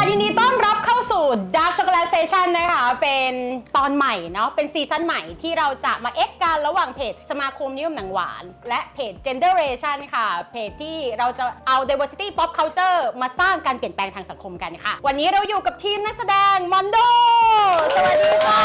ยินดีต้อนรับเข้าสู่ Dark Chocolate Station นะคะ เป็นตอนใหม่เนาะ เป็นซีซั่นใหม่ที่เราจะมาเอ็กกันระหว่างเพจสมาคมนิยมหนังหวาน และเพจ Generation ค่ะ เพจที่เราจะเอา diversity pop culture มาสร้างการเปลี่ยนแปลงทางสังคมกันค่ะ วันนี้เราอยู่กับทีมนักแสดงมอนโด สวัสดีค่ะ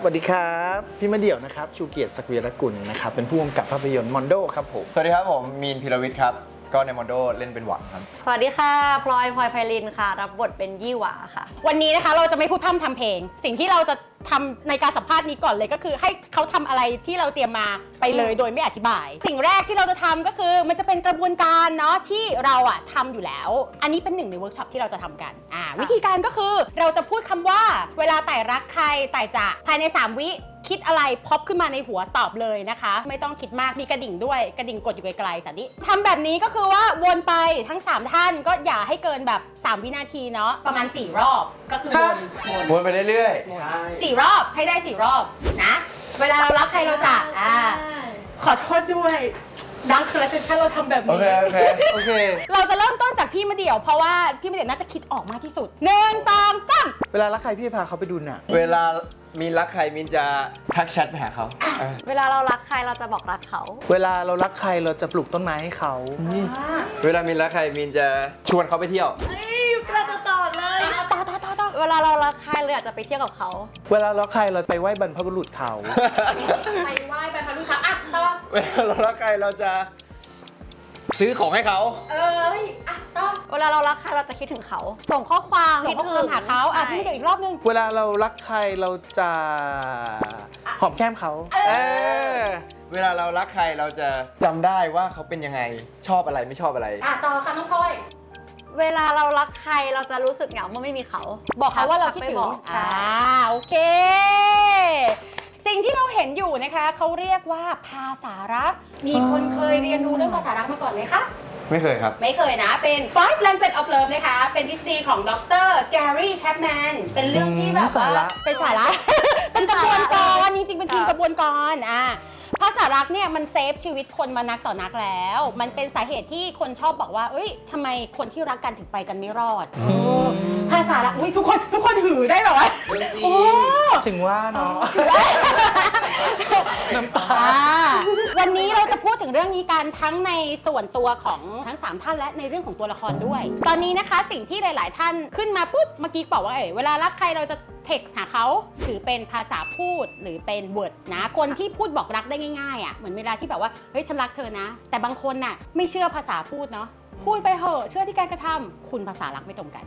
สวัสดีครับ พี่มะเดี่ยวนะครับ ชูเกียรติศักดิ์วีรกุลนะครับ เป็นผู้กำกับภาพยนตร์มอนโดครับผม สวัสดีครับผมมีนพิรวิทย์ครับ ก็ในมอนโดเล่นเป็นหวังครับ สวัสดีค่ะ พลอยพลอยไพลินค่ะ รับบทเป็นยี่หวาค่ะ วันนี้นะคะเราจะไม่พูดพร่ำทำเพลง สิ่งที่เราจะ ทำในการสัมภาษณ์นี้ก่อนเลยก็คือให้เขาทำอะไรที่เราเตรียมมาไปเลยโดยไม่อธิบาย สิ่งแรกที่เราจะทำก็คือมันจะเป็นกระบวนการเนาะที่เราอะทำอยู่แล้ว อันนี้เป็นหนึ่งในเวิร์กช็อปที่เราจะทำกันอ่าวิธีการก็คือเราจะพูดคำว่า เวลาไต่รักใครไต่จะภายใน 3 วิคิดอะไรพอปขึ้นมาในหัวตอบเลยนะคะ ไม่ต้องคิดมากมีกระดิ่งด้วยกระดิ่งกดอยู่ไกลๆสันนี้ทำแบบนี้ก็คือว่าวนไปทั้ง3ท่านก็อย่าให้เกินแบบ3วินาทีเนาะประมาณ4รอบก็คือวนวน วนไปเรื่อยสี่รอบให้ได้สี่รอบนะ เวลาเรารักใครเราจะอ่าขอโทษด้วยดังคือแล้วถ้าเราทำแบบๆโอนี้ เค โอเค โอเค เราจะเริ่มต้นจากพี่มะเดี่ยว เพราะว่าพี่มะเดี่ยวน่าจะคิดออกมากที่สุดหนึ่งสองสามเวลารักใครพี่พาเขาไปดูหนังเวลามีนรักใครมีนจะทักแชทไปหาเขาเออเวลาเรารักใครเราจะบอกรักเขา เวลาเรารักใครเราจะปลูกต้นไม้ให้เขา เวลามีนรักใครมีนจะชวนเขาไปเที่ยว เราจะตอบเลยต่อต่อต่อต่อ เวลาเรารักใครเราอยากจะไปเที่ยวกับเขาเวลาเรารักใครเราไปไหว้บรรพบุรุษเขา ไปไหว้ไปพาลูกค้าอะต่อเวลาเรารักใครเราจะ ซื้อของให้เขาเอ้ยอะต่อ เวลาเรารักใครเราจะคิดถึงเขา ส่งข้อความส่งข้อความหาเขาอะพี่มะเดี่ยวอีกรอบนึง เวลาเรารักใครเราจะหอมแก้มเขา เออเวลาเรารักใครเราจะจำได้ว่าเขาเป็นยังไงชอบอะไรไม่ชอบอะไร อะต่อค่ะน้องพลอย เวลาเรารักใครเราจะรู้สึกเหงาเมื่อไม่มีเขาบอกเขาว่าเราคิดทักไปถึงบอกอ่าใช่โอเค สิ่งที่เราเห็นอยู่นะคะเขาเรียกว่าภาษารัก มีคนเคยเรียนรู้เรื่องภาษารักมาก่อนไหมคะไม่เคยครับ ไม่เคยนะ เป็น Five Language of Love นะคะ เป็นทฤษฎีของดรแกรี่แชปแมน เป็นเรื่องที่แบบสาว่าระเป็นสาระ เป็นกระบวนการจริงๆ เป็นทีมกระบวนการอะ ภาษารักเนี่ยมันเซฟชีวิตคนมานักต่อนักแล้ว มันเป็นสาเหตุที่คนชอบบอกว่า เอ้ยทำไมคนที่รักกันถึงไปกันไม่รอดเออภาษารักอุ้ยทุกคนทุกคนหือได้แบบว่าโอ้ ถึงว่าเนาะ น้ำตา อ่า วันนี้เราจะพูดถึงเรื่องนี้กันทั้งในส่วนตัวของทั้ง 3 ท่านและในเรื่องของตัวละครด้วย ตอนนี้นะคะสิ่งที่หลาย ๆ ท่านขึ้นมาปุ๊บเมื่อกี้บอกว่าเอ๋เวลารักใครเราจะเท็กซ์หาเขาถือเป็นภาษาพูดหรือเป็นเวิร์ดนะ คนที่พูดบอกรักได้ง่ายๆอะเหมือนเวลาที่แบบว่าเฮ้ยฉันรักเธอนะ แต่บางคนน่ะไม่เชื่อภาษาพูดเนาะพูดไปเหอะเชื่อที่การกระทำคุณภาษารักไม่ตรงกัน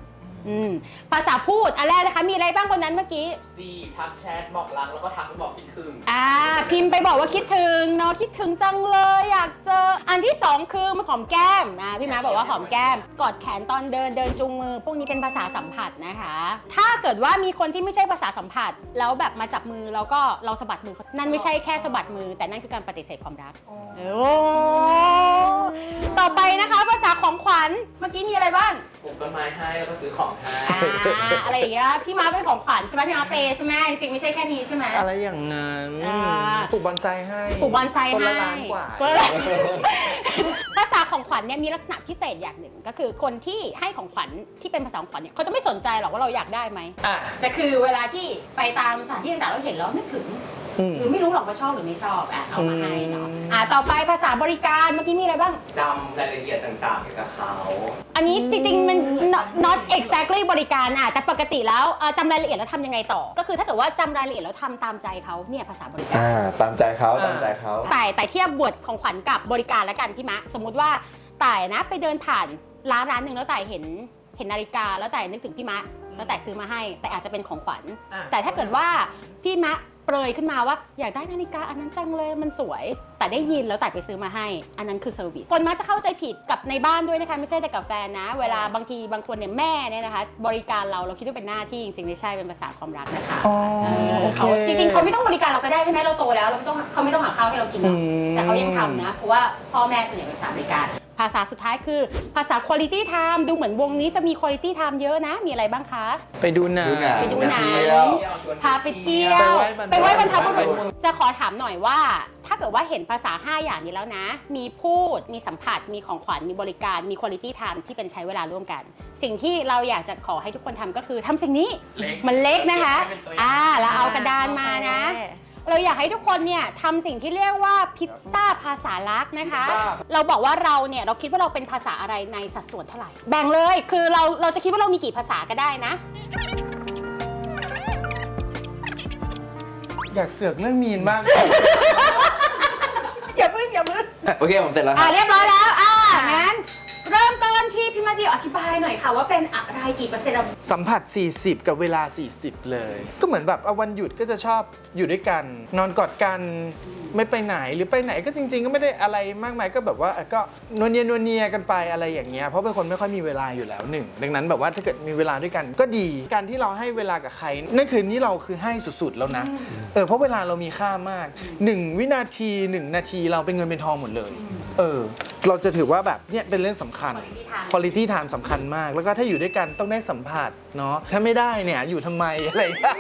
อืมภาษาพูดอันแรกนะคะ มีอะไรบ้างคนนั้นเมื่อกี้จีบทักแชทบอกรักแล้วก็ทักไปบอกคิดถึงอ่าพิมพ์ไปบอกว่าคิดถึงเนาะคิดถึงจังเลยอยากเจอ อันที่สองคือมาหอมแก้มอ่าพี่ม้าบอกว่าหอมแก้ม กอดแขนตอนเดินเดินจูงมือ พวกนี้เป็นภาษาสัมผัสนะคะ ถ้าเกิดว่ามีคนที่ไม่ใช่ภาษาสัมผัส แล้วแบบมาจับมือแล้วก็เราสะบัดมือเขานั่นไม่ใช่แค่สะบัดมือ แต่นั่นคือการปฏิเสธความรักโอ้ ต่อไปนะคะภาษาของขวัญ เมื่อกี้มีอะไรบ้าง ปลูกต้นไม้ให้แล้วก็ซื้อของให้ อ่าอะไรอย่างเงี้ย พี่ม้าเป็นของขวัญใช่ไหมพี่ม้าเปย์ใช่ไหมจริงๆไม่ใช่แค่นี้ใช่ไหม อะไรอย่างนั้นอ่า ปลูกบอนไซให้ปลูกบอนไซต้นให้ละล้านกว่า ต้นละ ภาษาของขวัญเนี่ยมีลักษณะพิเศษอย่างหนึ่ง ก็คือคนที่ให้ของขวัญที่เป็นภาษาของขวัญเนี่ยเขาจะไม่สนใจหรอกว่าเราอยากได้ไหม อะ จะคือเวลาที่ไปตามสถานที่ต่างๆเราเห็นแล้วนึกถึง อืม หรือไม่รู้หรอกว่าชอบหรือไม่ชอบอะเอามาให้เนาะอืมอะต่อไปภาษาบริการเมื่อกี้มีอะไรบ้าง จำรายละเอียดต่างๆเกี่ยวกับเขา อันนี้จริงๆ มัน not not exactly บริการอะแต่ปกติแล้วเอ่อจำรายละเอียดแล้วทำยังไงต่อ ก็คือถ้าเกิดว่าจำรายละเอียดแล้วทำตามใจเขาเนี่ยภาษาบริการ อ่า ตามใจเขาตามใจเขา แต่แต่เทียบบทของขวัญกับบริการแล้วกันพี่มะ สมมุติว่าต่ายนะไปเดินผ่านร้านร้านหนึ่งแล้วต่ายเห็นเห็นนาฬิกาแล้วต่ายนึกถึงพี่มะ แล้วต่ายซื้อมาให้ แต่อาจจะเป็นของขวัญ แต่ถ้าเกิดว่าพี่มะ เปรยขึ้นมาว่าอยากได้นาฬิกาอันนั้นจังเลยมันสวย แต่ได้ยินแล้วต่ายไปซื้อมาให้ อันนั้นคือเซอร์วิสคนมักจะเข้าใจผิดกับในบ้านด้วยนะคะไม่ใช่แต่กับแฟนนะ เวลาบางทีบางคนเนี่ยแม่เนี่ยนะคะ บริการเราเราคิดว่าเป็นหน้าที่จริงๆไม่ใช่เป็นภาษาความรักนะคะอ๋อเออโอเค เขาจริงๆเขาไม่ต้องบริการเราก็ได้ใช่ไหมเราโตแล้วเราไม่ต้องเขาไม่ต้องหาข้าวให้เรากินหรอกอืม แต่เขายังทำนะเพราะว่าพ่อแม่ส่วนใหญ่เป็นสามบริการ ภาษาสุดท้ายคือ ภาษา quality time ดูเหมือนวงนี้จะมี quality time เยอะนะ มีอะไรบ้างคะ ไปดูหนัง ดูหนัง ไปดูหนังเที่ยว พาไปเที่ยว ไปไหว้บรรพไปไหว้บรรพบุรุษบุรุษจะขอถามหน่อยว่า ถ้าเกิดว่าเห็นภาษา 5 อย่างนี้แล้วนะ มีพูด มีสัมผัส มีของขวัญ มีบริการ มี quality time ที่เป็นใช้เวลาร่วมกัน สิ่งที่เราอยากจะขอให้ทุกคนทำก็คือทำสิ่งนี้เล็กมันเล็กนะคะให้เป็นตัวอย่างอ่า แล้วเอากระดานมานะ เราอยากให้ทุกคนเนี่ยทำสิ่งที่เรียกว่าพิซซ่าภาษาลักษณ์นะคะ เราบอกว่าเราเนี่ยเราคิดว่าเราเป็นภาษาอะไรในสัดส่วนเท่าไหร่ แบ่งเลยคือเราเราจะคิดว่าเรามีกี่ภาษาก็ได้นะ อยากเสือกเรื่องมีนมาก อย่าพึ่งอย่าพึ่งโอเคผมเสร็จแล้วคอ่ารับ เรียบร้อยแล้ว มาเดียวอธิบายหน่อยค่ะ ว่าเป็นอะไรกี่เปอร์เซ็นต์สัมผัส 40 กับเวลา 40 เลย ก็เหมือนแบบเอาวันหยุดก็จะชอบอยู่ด้วยกัน นอนกอดกันไม่ไปไหนหรือไปไหนก็จริง ๆ ก็ไม่ได้อะไรมากมายก็แบบว่าเอ่อก็นวลเนียนวลเนียกันไปอะไรอย่างเงี้ยเพราะเป็นคนไม่ค่อยมีเวลาอยู่แล้วหนึ่งดังนั้นแบบว่าถ้าเกิดมีเวลาด้วยกันก็ดีการที่เราให้เวลากับใครนั่นคือนี่เราคือให้สุดๆแล้วนะเออเพราะเวลาเรามีค่ามากหนึ่งวินาทีหนึ่งนาทีเราเป็นเงินเป็นทองหมดเลย เออ เราจะถือว่าแบบเนี่ยเป็นเรื่องสำคัญ quality time สำคัญมาก แล้วก็ถ้าอยู่ด้วยกันต้องได้สัมผัส เนาะถ้าไม่ได้เนี่ยอยู่ทำไมอะไรอย่างเงี้ย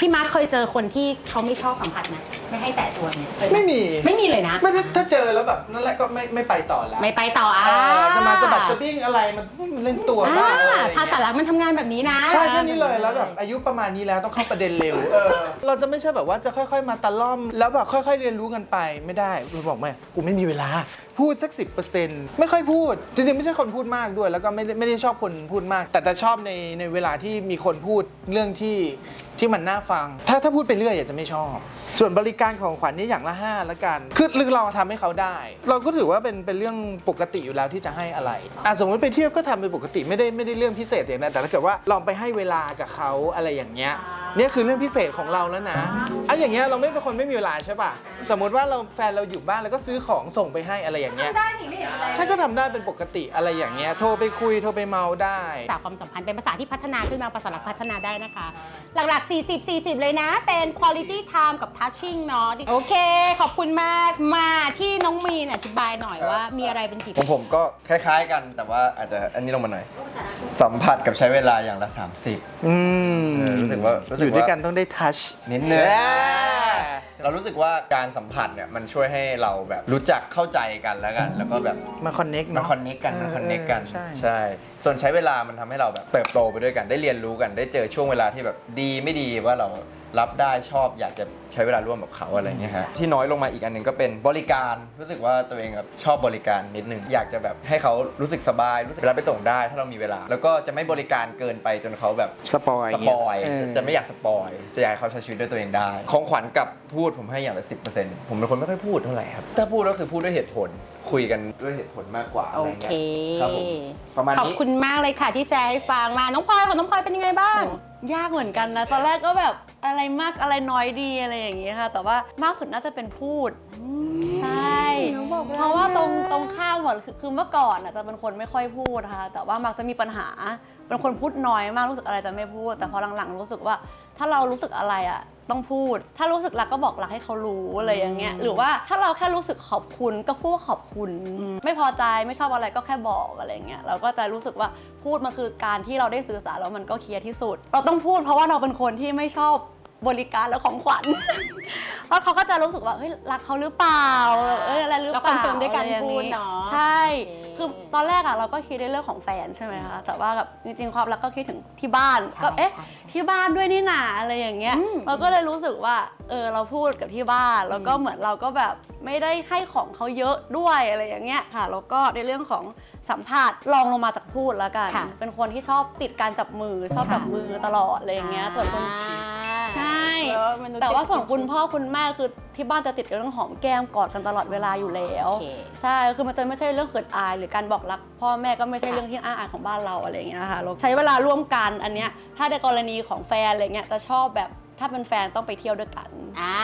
พี่มาร์คเคยเจอคนที่เขาไม่ชอบสัมผัสนะไม่ให้แตะตัวเนี่ยเคยหไม่มีไม่มีเลยนะ ไม่ถ้าถ้าเจอแล้วแบบนั่นแหละก็ไม่ไม่ไปต่อแล้วไม่ไปต่ออะเออจะมาสะบัดสะบิ้งอะไรมันมันเล่นตัวอ่าบ้างอะไรอย่งเงี้ย ภาษาลักษณ์มันทำงานแบบนี้นะ ใช่แค่นี้เลยแล้วแบบอายุประมาณนี้แล้วต้องเข้าประเด็นเร็วเออเราจะไม่ใช่แบบว่าจะค่อย ๆ มาตะล่อม แล้วแบบค่อย ๆ เรียนรู้กันไปไม่ได้เราบอกไม่กูไม่มีเวลา พูดสักสิไม่ค่อยพูด จริงๆ ไม่ใช่คนพูดมากด้วย แล้วก็ไม่ได้ไม่ได้ชอบคนพูดมาก แต่จะชอบในในเวลาลาที่มีคนพูดเรื่องที่ที่มันน่าฟัง ถ้าถ้าพูดไปเรื่อยอาจจะไม่ชอบ ส่วนบริการของขวัญนี่อย่างละห้าละกันคือลึกเราทำให้เขาได้ เราก็ถือว่าเป็นเป็นเรื่องปกติอยู่แล้วที่จะให้อะไรอะสมมติไปเที่ยวก็ทำเป็นปกติไม่ได้ไม่ได้เรื่องพิเศษอย่างนั้นแต่ถ้าเกิดว่าลองไปให้เวลากับเขาอะไรอย่างเงี้ย เนี่ยคือเรื่องพิเศษของเราแล้วนะอะอย่างเงี้ยเราไม่เป็นคนไม่มีเวลาใช่ป่ะ สมมติว่าเราแฟนเราอยู่บ้านแล้วก็ซื้อของส่งไปให้อะไรอย่างเงี้ย ได้นี่ไม่เห็นอะไรใช่ก็ทำได้เป็นปกติอะไรอย่างเงี้ย โทรไปคุยโทรไปเมาได้ภาษาความสัมพันธ์เป็นภาษาที่พัฒนาขึ้นมาภาษาหลักพัฒนาได้นะคะ หลักๆ 40 40 เลยนะ เป็น quality time กับ touching เนาะโอเค ขอบคุณมากมาที่น้องมีนอธิบายหน่อยว่ามีอะไรเป็นกี่ของผมก็คล้ายๆกันแต่ว่าอาจจะอันนี้ลงมาหน่อย สัมผัสกับใช้เวลาอย่างละ 30อืม เออรู้สึกว่ารู้สึกว่าอยู่ด้วยกันต้องได้ทัชนิดนึงเรารู้สึกว่าการสัมผัสเนี่ยมันช่วยให้เราแบบรู้จักเข้าใจกันแล้วกัน แล้วก็แบบมาคอนเน็กมันเนาะคอนเน็กกันมันคอนเน็กกันใช่ใช่ ส่วนใช้เวลามันทำให้เราแบบเติบโตไปด้วยกันได้เรียนรู้กันได้เจอช่วงเวลาที่แบบดีไม่ดีว่าเรารับได้ชอบอยากจะ ใช้เวลาร่วมกับเขาอะไรเงี้ยฮะที่น้อยลงมาอีกอันหนึ่งก็เป็นบริการรู้สึกว่าตัวเองแบบชอบบริการนิดนึงอยากจะแบบให้เขารู้สึกสบายรู้สึกเวลาไปส่งได้ถ้าเรามีเวลา แล้วก็จะไม่บริการเกินไปจนเขาแบบสปอยสปอยเจะจะไม่อยากสปอยจะอยากให้เขาใช้ชีวิตด้วยตัวเองได้ ของขวัญกับพูดผมให้อย่างละสิผมเป็นคนไม่ค่อยพูดเท่าไหร่ครับถ้าพูดก็คือพูดด้วยเหตุผลคุยกันด้วยเหตุผลมากกว่าอะโอไรเค เงี้ยครับผมประมาณขอบนี้ คุณมากเลยค่ะที่แชร์ให้ฟังมา น้องพลอยของน้องพลอยเป็นยังไงบ้าง ยากเหมือนกันนะ ตอนแรกก็แบบอะไรมากอะไรน้อยดีอะไรอย่างงี้ค่ะ แต่ว่ามากสุดน่าจะเป็นพูด ใช่เพราะว่าตรงตรงข้ามหมดคือคือเมื่อก่อนอะจะเป็นคนไม่ค่อยพูดค่ะ แต่ว่ามักจะมีปัญหา เป็นคนพูดน้อยมากรู้สึกอะไรจะไม่พูด แต่พอหลังๆรู้สึกว่า ถ้าเรารู้สึกอะไรอะต้องพูด ถ้ารู้สึกรักก็บอกรักให้เขารู้อะไรอย่างเงี้ย หรือว่าถ้าเราแค่รู้สึกขอบคุณก็พูดว่าขอบคุณ ไม่พอใจไม่ชอบอะไรก็แค่บอกอะไรเงี้ย เราก็จะรู้สึกว่าพูดมันคือการที่เราได้สื่อสารแล้วมันก็เคลียร์ที่สุด เราต้องพูดเพราะว่าเราเป็นคนที่ไม่ชอบ บริการและของขวัญ เพราะเขาก็จะรู้สึกว่าเฮ้ยรักเขาหรือเปล่าเอ้ยอะไรหรือเปล่าเราคอนเฟิร์มด้วยการอะไองพูดเนอะใช่โอเคคือตอนแรกอะเราก็คิดในเรื่องของแฟนใช่ไหมคะแต่ว่าแบบจริงๆความรักก็คิดถึงที่บ้านใช่ก็เอ๊ะใช่ที่บ้านด้วยนี่หนาอะไรอย่างเงี้ยอืมเราก็เลยรู้สึกว่าเออเราพูดกับที่บ้านแล้วก็เหมือนเราก็แบบไม่ได้ให้ของเขาเยอะด้วยอะไรอย่างเงี้ยค่ะแล้วก็ในเรื่องของสัมผัสลองลงมาจากพูดแล้วกันค่ะเป็นคนที่ชอบติดการจับมือชอบจับมือตลอดอะไรอย่างเงี้ยส่วนคน ใช่ เออมนุษย์แต่ว่าส่วนคุณพ่อคุณแม่คือที่บ้านจะติดกับเรื่องหอมแก้มกอดกันตลอดเวลาอยู่แล้วโอเค ใช่คือมันจะไม่ใช่เรื่องเขินอาย หรือการบอกรัก พ่อแม่ก็ไม่ใช่เรื่องที่อ้าอายของบ้านเราอะไรอย่างเงี้ยค่ะเราใช้เวลาร่วมกันอันเนี้ยถ้าในกรณีของแฟนอะไรเงี้ยจะชอบแบบถ้าเป็นแฟนต้องไปเที่ยวด้วยกันอ่า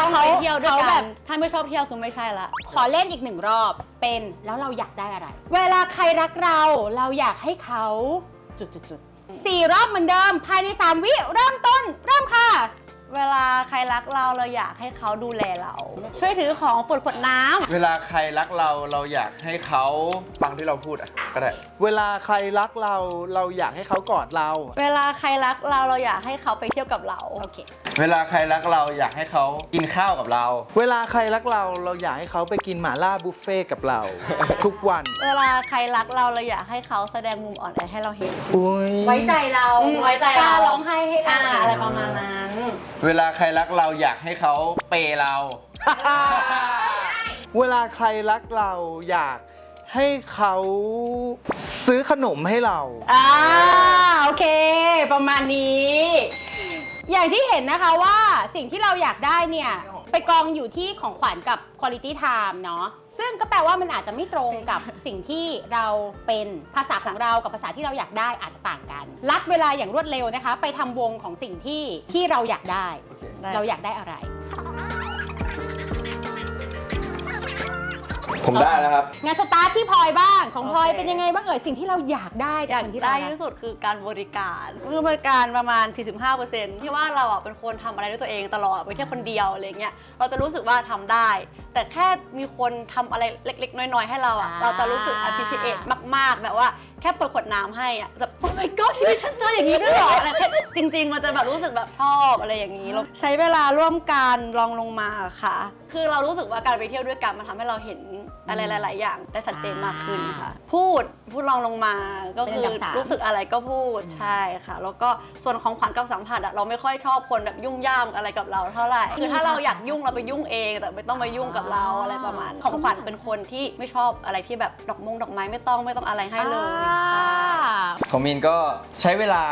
ต้องเขาไปเที่ยวด้วยเขากัแบนบถ้าไม่ชอบเที่ยวคือไม่ใช่ละ ขอเล่นอีกหนึ่งรอบเป็นแล้วเราอยากได้อะไร เวลาใครรักเรา เราอยากให้เขาจุดจุดจุดๆ ๆสี่รอบเหมือนเดิม ภายใน 3 วิเริ่มต้น เริ่มค่ะ เวลาใครรักเราเราอยากให้เขาดูแลเรา ช่วยถือของปวดขวดน้ำ เวลาใครรักเราเราอยากให้เขาฟังที่เราพูดอะก็ได้เวลาใครรักเราเราอยากให้เขากอดเรา เวลาใครรักเราเราอยากให้เขาไปเที่ยวกับเรา โอเค เวลาใครรักเราอยากให้เขากินข้าวกับเรา เวลาใครรักเราเราอยากให้เขาไปกินหม่าล่าบุฟเฟ่ต์กับเรา ทุกวันเวลาใครรักเราเราอยากให้เขาแสดงมุมอ่อนแอให้เราเห็น อุ้ยไว้ใจเราอืมไว้ใจเรากล้ร้องไห้ให้อ่าเราอะไรประมาณนั้น เวลาใครรักเราอยากให้เขาเปย์เรา เวลาใครรักเราอยากให้เขาซื้อขนมให้เรา อ่าโอเค ประมาณนี้ อย่างที่เห็นนะคะว่าสิ่งที่เราอยากได้เนี่ย ไปกองอยู่ที่ของขวัญกับ Quality Time เนาะ ซึ่งก็แปลว่ามันอาจจะไม่ตรงกับสิ่งที่เราเป็นภาษาของเรากับภาษาที่เราอยากได้อาจจะต่างกันลัดเวลาอย่างรวดเร็วนะคะ ไปทำวงของสิ่งที่ที่เราอยากได้ได้ เราอยากได้อะไร ผมได้แล้วครับ งานสตาร์ทที่พลอยบ้างของพลอยโอเค เป็นยังไงบ้างเอ่ยสิ่งที่เราอยากได้อจากยากสิ่งที่ได้เรารัก ที่สุดคือการบริการคือบริการประมาณ 45%ที่ว่าเราอะเป็นคนทำอะไรด้วยตัวเองตลอดไปเที่ยวคนเดียวอะไรเงี้ยเราจะรู้สึกว่าทำได้ แต่แค่มีคนทำอะไรเล็กๆ น้อยๆ ให้เราอะอ่า เราจะรู้สึก appreciate มากๆ แบบว่า แค่เปิดขวดน้ำให้อะแบบโอ้ my god ชีวิตฉันเจออย่างนี้ด้วยเหรออะไรแค่จริง ๆ มันจะแบบรู้สึกแบบชอบอะไรอย่างนี้แล้วใช้เวลาร่วมกันลองลงมาค่ะ คือเรารู้สึกว่าการไปเที่ยวด้วยกันมันทำให้เราเห็นอะไรหลาย ๆ อย่างได้ชัดเจนมากขึ้นค่ะ พูดพูดลองลงมาก็เป็นคือันอดับสาม รู้สึกอะไรก็พูดใช่ค่ะ แล้วก็ส่วนของขวัญกับสัมผัสอะเราไม่ค่อยชอบคนแบบยุ่งย่ามอะไรกับเราเท่าไหร่คือถ้าเราอยากยุ่งเราไปยุ่งเองแต่ไม่ต้องมายุ่งกับเราอะไรประมาณ ของขวัญเป็นคนที่ไม่ชอบอะไรที่แบบดอกมงดอกไม้ไม่ต้องไม่ต้องอะไรให้เลยใช่ของมินก็ใช้เวลา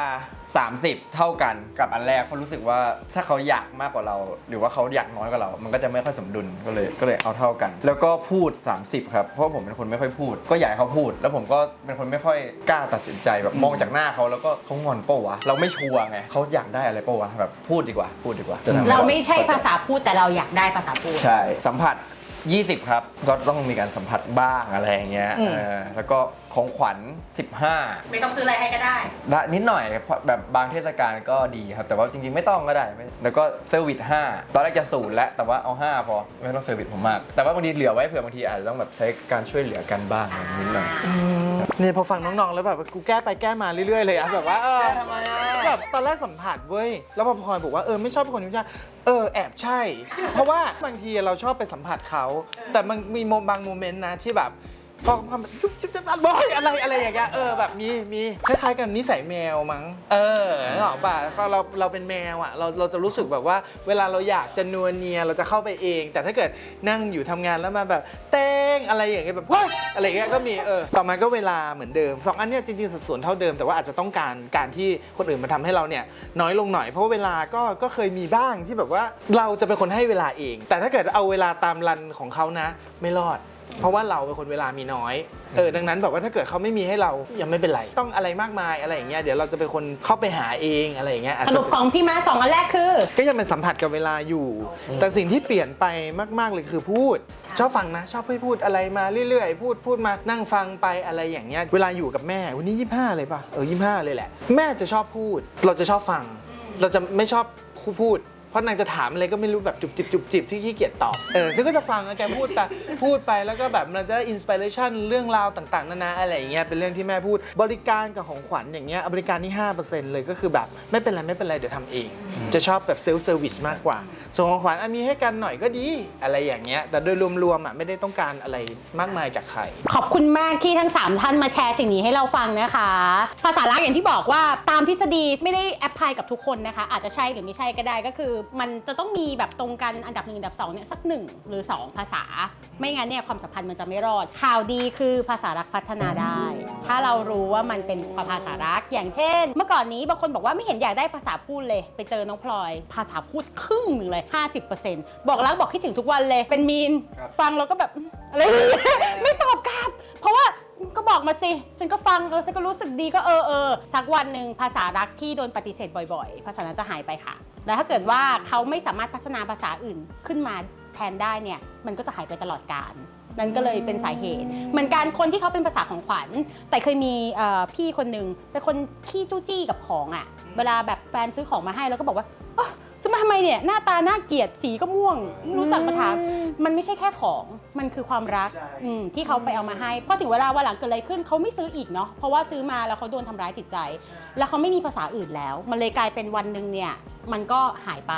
30 เท่ากันกับอันแรกเพราะรู้สึกว่าถ้าเขาอยากมากกว่าเรา หรือว่าเขาอยากน้อยกว่าเรา มันก็จะไม่ค่อยสมดุลก็เลยก็เลยเอาเท่ากัน แล้วก็พูด 30 ครับ เพราะผมเป็นคนไม่ค่อยพูด ก็อยากให้เขาพูด แล้วผมก็เป็นคนไม่ค่อยกล้าตัดสินใจแบบมองจากหน้าเขาแล้วก็เขางอนเป้าวะเราไม่ชัวร์ไงเขาอยากได้อะไรเป้าวะแบบพูดดีกว่า พูดดีกว่าจะทำให้เราไม่ใช่ภาษาพูดแต่เราอยากได้ภาษาพูดใช่สัมผัส 20 ครับ ก็ต้องมีการสัมผัสบ้างอะไรอย่างเงี้ยอืมเออแล้วก็ของขวัญ 15ไม่ต้องซื้ออะไรให้ก็ได้ ได้นิดหน่อยเพราะแบบบางเทศกาลก็ดีครับ แต่ว่าจริงๆไม่ต้องก็ได้ไม่แล้วก็เซอร์วิส5ตอนแรกจะศูนย์แล้วแต่ว่าเอา 5 พอ ไม่ต้องเซอร์วิสผมมาก แต่ว่าบางทีเหลือไว้เผื่อบางทีอาจจะต้องแบบใช้การช่วยเหลือกันบ้างอะไรนิดหน่อย เนี่ยพอฟังน้องๆแล้วแบบกูแก้ไปแก้มาเรื่อยๆเลยอะแบบว่าเออทำไมอะ แบบตอนแรกสัมผัสเว้ยแล้วพอพลอยบอกว่าเออไม่ชอบเป็นคนยุ่งยากเออแอบใช่ เพราะว่าบางทีเราชอบไปสัมผัสเขาแต่มันมีโมบางโมเมนต์นะที่แบบ พอพอแบบจุ๊บจุ๊บจุ๊บบ่อยอะไรอะไรอย่างเงี้ยเออแบบมีมีคล้ายๆกันนิสัยแมวมั้ง เออนึกออกป่ะพอเราเราเป็นแมวอะเราเราจะรู้สึกแบบว่า เวลาเราอยากจะนัวเนียเราจะเข้าไปเอง แต่ถ้าเกิดนั่งอยู่ทำงานแล้วมาแบบเต้งอะไรอย่างเงี้ยแบบเฮ้ยอะไรอย่างเงี้ยก็มีเออต่อมาก็เวลาเหมือนเดิมสองอันเนี้ยจริงๆสัดส่วนเท่าเดิมแต่ว่าอาจจะต้องการการที่คนอื่นมาทำให้เราเนี่ยน้อยลงหน่อยเพราะว่าเวลาก็ก็เคยมีบ้างที่แบบว่าเราจะเป็นคนให้เวลาเอง แต่ถ้าเกิดเอาเวลาตามรันของเขานะ ไม่รอด เพราะว่าเราเป็นคนเวลามีน้อยเออดังนั้นแบบว่าถ้าเกิดเขาไม่มีให้เรายังไม่เป็นไร ต้องอะไรมากมายอะไรอย่างเงี้ยเดี๋ยวเราจะเป็นคนเข้าไปหาเองอะไรอย่างเงี้ยอาจสจะ รุปของพี่มาสองอันแรกคือ ก็ยังเป็นสัมผัสกับเวลาอยู่ แต่สิ่งที่เปลี่ยนไปมากๆเลยคือพูด ชอบฟังนะ ชอบให้พูดอะไรมาเรื่อยๆ พูดพูดมานั่งฟังไปอะไรอย่างเงี้ย เวลาอยู่กับแม่ วันนี้ 25 เลยป่ะ เออ 25 เลยแหละ แม่จะชอบพูด เราจะชอบฟัง เราจะไม่ชอบพูด เพราะนางจะถามอะไรก็ไม่รู้แบบจุบจิบจุบจิบที่ขี้เกียจตอบเออซึ่งก็จะฟังอะแกพูดไปพูดไปแล้วก็แบบมันจะได้อินสปิเรชันเรื่องราวต่างๆนานาอะไรอย่างเงี้ยเป็นเรื่องที่แม่พูด บริการกับของขวัญอย่างเงี้ยบริการที่5%เลยก็คือแบบไม่เป็นไรไม่เป็นไรเดี๋ยวทำเอง จะชอบแบบเซลฟ์เซอร์วิสมากกว่า ส่วนของขวัญอะมีให้กันหน่อยก็ดีอะไรอย่างเงี้ย แต่โดยรวมๆอะไม่ได้ต้องการอะไรมากมายจากใคร ขอบคุณมากที่ทั้ง 3 ท่านมาแชร์สิ่งนี้ให้เราฟังนะคะ ภาษารักอย่างที่บอกว่าตามทฤษฎีไม่ได้แอพพลายกับทุกคนนะคะ อาจจะใช่หรือไม่ใช่ก็ได้ก็คือ มันจะต้องมีแบบตรงกันอันดับหนึ่งอันดับสองเนี่ยสักหนึ่งหรือ 2 ภาษา ไม่งั้นเนี่ยความสัมพันธ์มันจะไม่รอด ข่าวดีคือภาษารักพัฒนาได้ ถ้าเรารู้ว่ามันเป็นภาษารักอย่างเช่น เมื่อก่อนนี้บางคนบอกว่าไม่เห็นอยากได้ภาษาพูดเลยไปเจอน้องพลอย ภาษาพูดครึ่งหนึ่งเลย 50%บอกรักบอกคิดถึงทุกวันเลย เป็นมีนฟังแล้วก็แบบอะไร ไม่ตอบกลับ เพราะว่าก็บอกมาสิ ฉันก็ฟังเออฉันก็รู้สึกดีก็เออเออสักวันหนึ่งภาษารักที่โดนปฏิเสธบ่อยๆ ภาษานั้นจะหายไปค่ะ แล้วถ้าเกิดว่าเขาไม่สามารถพัฒนาภาษาอื่นขึ้นมาแทนได้เนี่ย มันก็จะหายไปตลอดกาล นั่นก็เลยเป็นสาเหตุ เหมือนกันคนที่เขาเป็นภาษาของขวัญ แต่เคยมีเอ่อพี่คนหนึ่งเป็นคนขี้จู้จี้กับของอะ่ะ เวลาแบบแฟนซื้อของมาให้แล้วก็บอกว่าอ๊ะซื้อมาทำไมเนี่ยหน้าตาน่าเกลียดสีก็ม่วง รู้จักมาถามมันไม่ใช่แค่ของมันคือความรักใช่อืมที่เขาไปเอามาให้พอถึงเวลาวันหลังเกิดอะไรขึ้นเขาไม่ซื้ออีกเนาะเพราะว่าซื้อมาแล้วเขาโดนทำร้ายจิตใจ แล้วเขาไม่มีภาษาอื่นแล้ว มันเลยกลายเป็นวันหนึ่งเนี่ยมันก็หายไป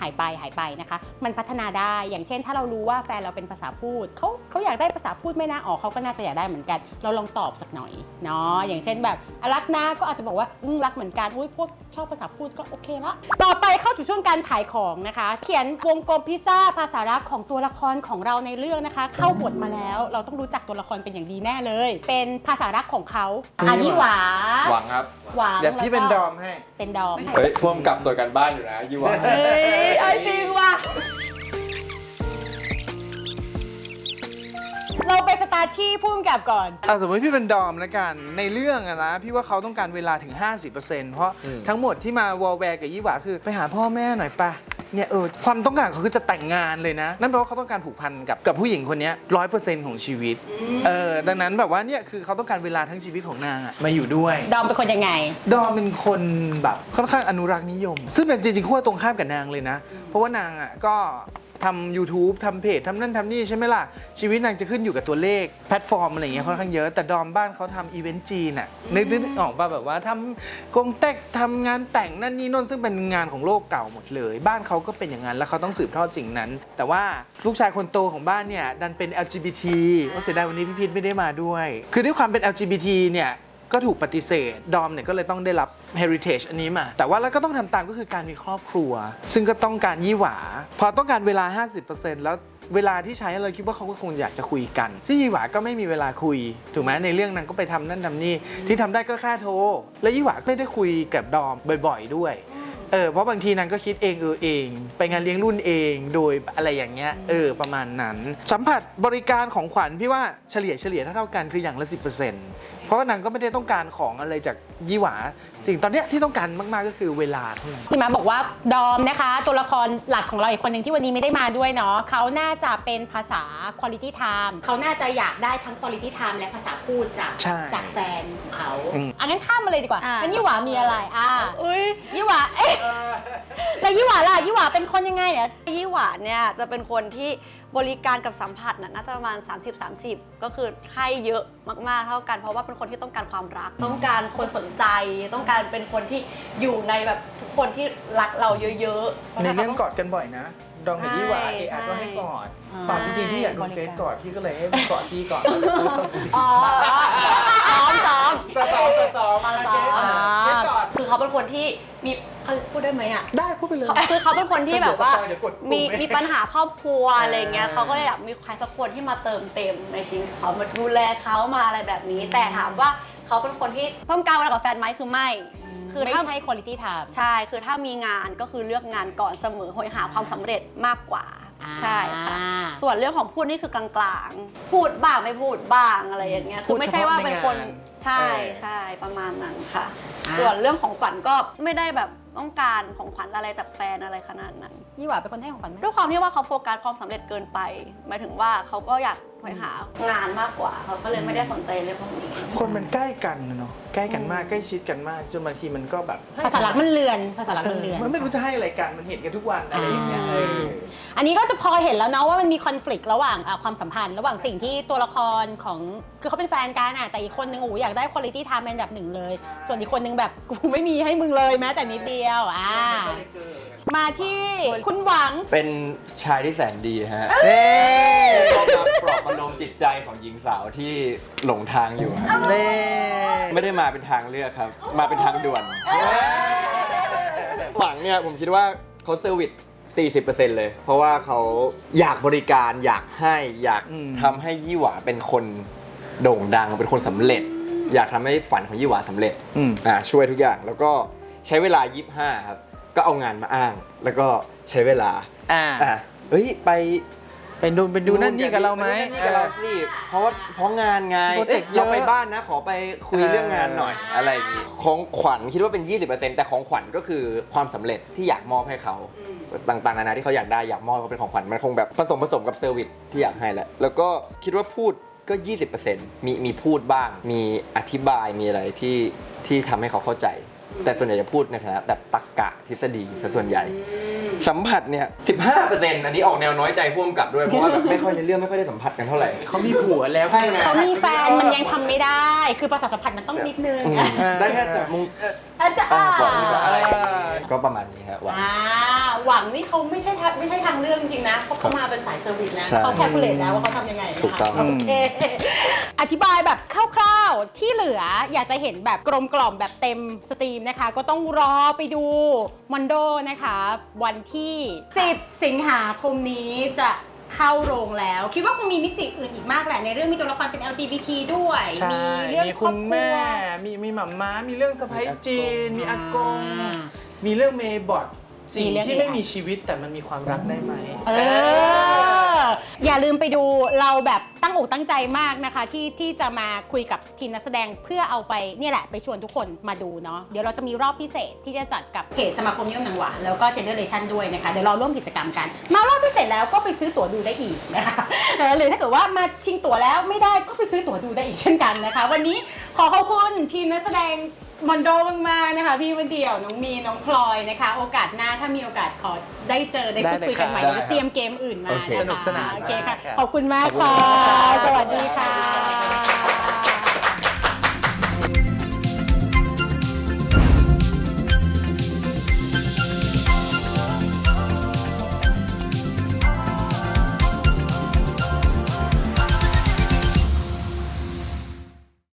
หายไปหายไปนะคะ มันพัฒนาได้อย่างเช่น ถ้าเรารู้ว่าแฟนเราเป็นภาษาพูดเขาเขาอยากได้ภาษาพูดไหม่นะอ๋อเขาก็น่าจะอยากได้เหมือนกัน เราลองตอบสักหน่อยเนาะอย่างเช่นแบบอะรักนะก็อาจจะบอกว่าอืมรักเหมือนกันอุ้ยพวกชอบภาษาพูดก็โอเคละต่อไปเข้าสู่ช่วงการขายของนะคะ เขียนวงกลมพิซซ่าภาษารักของตัวละครของเราในเรื่องนะคะ เข้าบทมาแล้วเราต้องรู้จักตัวละครเป็นอย่างดีแน่เลย เป็นภาษารักของเขาอันนี้หวาหวังครับ หวังเดี๋ยวพี่เป็นแล้วก็ดอมให้ เป็นดอม เฮ้ยพ่วงกับตัวกันบ้านอยู่นะยี่หวังเฮ้ยเอาจริงว่ะ เราไปสตาร์ทที่พุ่มกับก่อน อะสมมติพี่เป็นดอมแล้วกัน ในเรื่องอะนะ พี่ว่าเขาต้องการเวลาถึง 50%เพราะอืม ทั้งหมดที่มาวอลแวร์กับยี่หวาคือไปหาพ่อแม่หน่อยปะเนี่ยเออความต้องการเขาคือจะแต่งงานเลยนะ นั่นแปลว่าเขาต้องการผูกพันกับกับผู้หญิงคนเนี้ร้อยเปอร์เซ็นต์ของชีวิตเออดังนั้นแบบว่าเนี่ยคือเขาต้องการเวลาทั้งชีวิตของนางอะมาอยู่ด้วย ดอมเป็นคนยังไง ดอมเป็นคนแบบค่อนข้างอนุรักษ์นิยม ซึ่งเป็นจริงๆขั้วตรงข้ามกับนางเลยนะ เพราะว่านางอะก็ ทำ YouTube ทำเพจทำนั่นทำนี่ใช่ไหมล่ะ ชีวิตนางจะขึ้นอยู่กับตัวเลขแพลตฟอร์มอะไรอย่างเงี้ยค่อนข้างเยอะ แต่ดอมบ้านเขาทำอีเวนต์จีนอะนึกนึกออกป่ะแบบว่าทำกงเต็กทำงานแต่งนั่นนี่โน่นซึ่งเป็นงานของโลกเก่าหมดเลย บ้านเขาก็เป็นอย่างนั้นแล้วเขาต้องสืบทอดสิ่งนั้น แต่ว่าลูกชายคนโตของบ้านเนี่ยดันเป็น LGBT ก็เสียดายวันนี้พี่พิษไม่ได้มาด้วย คือด้วยความเป็น LGBT เนี่ย ก็ถูกปฏิเสธ ดอมเนี่ยก็เลยต้องได้รับ heritage อันนี้มา แต่ว่าแล้วก็ต้องทำตามก็คือการมีครอบครัว ซึ่งก็ต้องการยี่หวา พอต้องการเวลา 50%แล้วเวลาที่ใช้เราคิดว่าเขาก็คงอยากจะคุยกัน ซึ่งยี่หวาก็ไม่มีเวลาคุย ถูกไหมในเรื่องนั้นก็ไปทำนั่นทำนี่ ที่ทำได้ก็แค่โทร และยี่หวาไม่ได้คุยกับดอมบ่อย ๆ ด้วยเออเพราะบางทีนางก็คิดเองเออเอง ไปงานเลี้ยงรุ่นเองโดยอะไรอย่างเงี้ยเออประมาณนั้น สัมผัสบริการของขวัญพี่ว่าเฉลี่ยเฉลี่ยเท่าๆกันคืออย่างละ 10% เพราะว่านางก็ไม่ได้ต้องการของอะไรจากยี่หวา สิ่งตอนเนี้ยที่ต้องการมาก ๆ ก็คือเวลาเท่านั้น พี่มาบอกว่าดอมนะคะ ตัวละครหลักของเราอีกคนหนึ่งที่วันนี้ไม่ได้มาด้วยเนาะเขาน่าจะเป็นภาษา quality time เขาน่าจะอยากได้ทั้ง quality time และภาษาพูดจากใช่จากแฟนของเขาอืมอะงั้นข้ามมาเลยดีกว่าอะงั้นยี่หวามีอะไรอะอุ้ยยี่หวาเอ๊ะแล้วยี่หวาล่ะยี่หวาเป็นคนยังไงเนี่ย ยี่หวานเนี่ยจะเป็นคนที่ บริการกับสัมผัสน่ะน่าจะประมาณ 30-30 ก็คือให้เยอะมากๆเท่ากันเพราะว่าเป็นคนที่ต้องการความรัก ต้องการคนสนใจ ต้องการเป็นคนที่อยู่ในแบบทุกคนที่รักเราเยอะๆในเรื่องกอดกันบ่อยนะดองกับยี่หวาใช่เอะอะก็ให้กอดใช่ตอนจริงๆที่อยากโดนเฟซกอดพี่ก็เลยให้กอดพี่ก่อนอ๋อซ้อมซ้อมสะสองสะสองมาโอซ้เคอมเฟซกอดคือเขาเป็นคนที่มี เขาพูดได้ไหมอะได้พูดไปเลยเขาคือเขาเป็นคนที่แบบว่า เดี๋ยวกดปุ่มมีไว้มีปัญหาครอบครัวอะไรเงี้ยอ่าเขาก็เลยอยากมีใครสักคนที่มาเติมเต็มในชีวิตเขามาดูแลเขามาอะไรแบบนี้ แต่ถามว่าเขาเป็นคนที่ต้องการเวลากับแฟนไหมคือไม่ คือไม่ถ้า ใช่ quality time ใช่ คือถ้ามีงานก็คือเลือกงานก่อนเสมอหอยหาความสำเร็จมากกว่าอ่าใช่ค่ะส่วนเรื่องของพูดนี่คือกลางๆ พูดบ้างไม่พูดบ้างอะไรอย่างเงี้ยคือไม่ใช่ว่าเป็นคนพูดเฉพาะในงานใช่เออ ใช่ประมาณนั้นค่ะ อ่า ส่วนเรื่องของขวัญก็ไม่ได้แบบ ต้องการของขวัญอะไรจากแฟนอะไรขนาดนั้นยี่หวาเป็นคนให้ของขวัญไหมด้วยความที่ว่าเขาโฟกัสความสำเร็จเกินไปหมายถึงว่าเขาก็อยากหอยหางานมากกว่า เขาก็เลยไม่ได้สนใจเรื่องพวกนี้ คนมันใกล้กันนะเนาะใกล้กันมากใกล้ชิดกันมากจนบางทีมันก็แบบภาษารักมันเลือน ภาษารักมันเลือน มันไม่รู้จะให้อะไรกันมันเห็นกันทุกวันอะไรอย่างเงี้ยอ่าเออ อันนี้ก็จะพอเห็นแล้วเนาะว่ามันมีคอน FLICT ระหว่างอะความสัมพันธ์ ระหว่างสิ่งที่ตัวละครของคือเขาเป็นแฟนกันอะแต่อีกคนนึงโอ้โหอยากได้คุณ i t y time เป็นอันดับหนึ่งเลย ส่วนอีกคนนึงแบบกูไม่มีให้มึงเลยแม้แต่นิดเดียวอ่า มาที่คุณหวัง เป็นชายที่แสนดีฮะเน่เข้ามาปลอบประโลมจิตใจของหญิงสาวที่หลงทางอยู่ฮะเน่ไม่ได้มาเป็นทางเลือกครับ มาเป็นทางด่วนหวังเนี่ยผมคิดว่าเขาเซอร์วิส40%เลย เพราะว่าเขาอยากบริการอยากให้อยากทำให้ยี่หวาเป็นคนโด่งดังเป็นคนสำเร็จ อยากทำให้ฝันของยี่หวาสำเร็จอืมอ่าช่วยทุกอย่างแล้วก็ใช้เวลา 25 ครับ ก็เอางานมาอ้าง แล้วก็ใช้เวลาอ่าอะเฮ้ยไปไปดูไปดูนั่นนี่กับเราไหม ปดูนั่นนี่กับเราสิเพราะว่าเพราะงานไงโปรเจกต์เอ้ยเราเยอะไปบ้านนะ ขอไปคุยเออเรื่องงานหน่อยอะไรอย่างงี้ของขวัญคิดว่าเป็น 20%แต่ของขวัญก็คือความสำเร็จที่อยากมอบให้เขาต่างๆนานาที่เขาอยากได้อยากมอบเขาเป็นของขวัญมันคงแบบผสมผสมกับเซอร์วิสที่อยากให้แหละแล้วก็คิดว่าพูดก็ 20%มีมีพูดบ้าง มีอธิบายมีอะไรที่ที่ทำให้เขาเข้าใจ แต่ส่วนใหญ่จะพูดในฐานะแบบตักกะทฤษฎีซะส่วนใหญ่ สัมผัสเนี่ย15%อันนี้ออกแนวน้อยใจพ่วงกับด้วย เพราะว่าแบบไม่ค่อยในเรื่องไม่ค่อยได้สัมผัสกันเท่าไหร่เขามีผัวแล้วใช่ไงเขามีแฟนมันยังทำไม่ได้ คือประสาทสัมผัสมันต้องนิดนึงอืมได้แค่จับมุงเอ่ออาจจะอ่าปล่อยดีกว่าอะไรอ่าก็ประมาณนี้ฮะหวัง อ่าหวังนี่เขาไม่ใช่ทางไม่ใช่ทางเรื่องจริงๆนะเพราะเขามาเป็นสายเซอร์วิสนะใช่เขาแคลคูลเลตแล้วว่าเขาทำยังไงนะคะถูกต้องโอเคอธิบายแบบคร่าวๆที่เหลืออยากจะเห็นแบบกลมกล่อมแบบเต็มสตรีมนะคะ ก็ต้องรอไปดูมอนโดนะคะ วันที่ 10 สิงหาคมนี้จะเข้าโรงแล้ว คิดว่าคงมีมิติอื่นอีกมากแหละ ในเรื่องมีตัวละครเป็น LGBT ด้วย ใช่มีเรื่องมีครคุอบณครัแม่ ว มีมีหม่าม้ามีเรื่องสะพ้ายจีน มีมีอาอากกงงมีเรื่องเมย์บอท สิ่งมีเรื่องที่นี้ไม่ค่ะมีชีวิตแต่มันมีความรักได้ไหม เออ อย่าลืมไปดูเราแบบตั้งอกตั้งใจมากนะคะ ที่ที่จะมาคุยกับทีมนักแสดงเพื่อเอาไปเนี่ยแหละไปชวนทุกคนมาดูเนาะเดี๋ยวเราจะมีรอบพิเศษที่จะจัดกับเพจสมาคมนิยมหนังหวานแล้วก็เจเนอเรชันด้วยนะคะ เดี๋ยวเราร่วมกิจกรรมกัน มารอบพิเศษแล้วก็ไปซื้อตั๋วดูได้อีกนะคะเออหรือถ้าเกิดว่ามาชิงตั๋วแล้วไม่ได้ก็ไปซื้อตั๋วดูได้อีกเช่นกันนะคะ วันนี้ขอขอบคุณทีมนักแสดง มอนโดมากๆนะคะพี่วันเดียวน้องมีน้องพลอยนะคะ โอกาสหน้าถ้ามีโอกาสขอได้เจอได้พูดคุยกันใหม่ได้เดี๋ยวครับเตรียมเกมอื่นมาโอเคนะคะสนุกสนานโอเคค่ะมากครับขอบคุณมากค่ะขอบคุณครับสวัสดีค่ะ